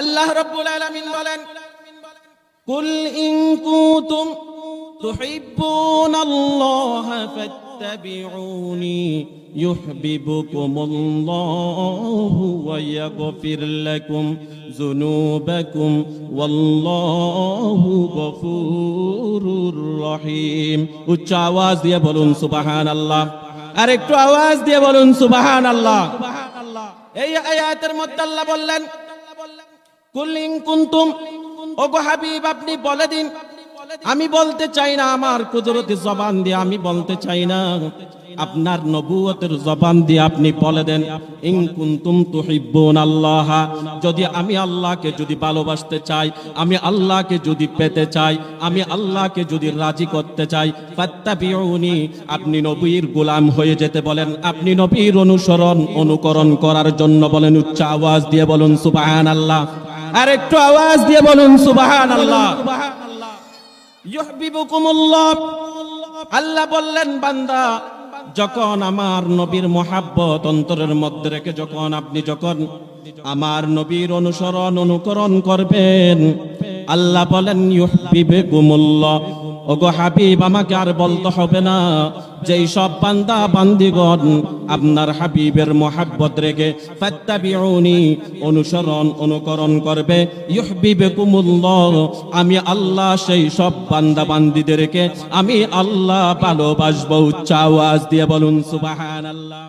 আল্লাহ রাব্বুল আলামিন বলেন, কুল ইন কুনতুম তুহিব্বুনাল্লাহ ফাত্তাবিউনি ইউহিব্বুকুমুল্লাহু ওয়া ইয়াগফির লাকুম যুনুবাকুম ওয়াল্লাহু গফুরুর রহিম। উচ্চ আওয়াজ দিয়ে বলুন, সুবহানাল্লাহ। আর একটু আওয়াজ দিয়ে বলুন, সুবহানাল্লাহ। এই আয়াতের মধ্যে আল্লাহ বললেন কুলিং কুন্তুম। হাবিব, আপনি বলে দিন। আমি বলতে চাই না আমার কুদরতি জবান দিয়ে, আমি বলতে চাই না। আপনার নবুয়তের জবান দিয়ে আপনি বলে দেন, ইন কুন্তুম তুহিব্বুন আল্লাহ যদি আমি আল্লাহকে যদি ভালোবাসতে চাই, আমি আল্লাহকে যদি পেতে চাই, আমি আল্লাহকে যদি রাজি করতে চাই, ফাত্তাবিউনি, আপনি নবীর গোলাম হয়ে যেতে বলেন। আপনি নবীর অনুসরণ, অনুকরণ করার জন্য বলেন, উচ্চ আওয়াজ দিয়ে বলুন, সুবহানাল্লাহ। আর একটু আওয়াজ দিয়ে বলুন সুবাহান আল্লাহ আল্লাহ বললেন, বান্দা, যখন আমার নবীর মহাব্বত অন্তরের মধ্যে রেখে যখন আপনি যখন আমার নবীর অনুসরণ, অনুকরণ করবেন, আল্লাহ বলেন ইহবিবে গুমুল্লাহ ওগো হাবিব, আমাকে আর বলতে হবে না। যেই সব বান্দা, বান্দিগণ আপনার হাবিবের মোহাব্বত রেখে ফাত্তাবিউনি, অনুসরণ, অনুকরণ করবে, ইউহবিবকুমুল্লাহ। আমি আল্লাহ, সেই সব বান্দা, বান্দিদেরকে আমি আল্লাহ ভালোবাসবো। উচ্চ আওয়াজ দিয়ে বলুন, সুবহানাল্লাহ।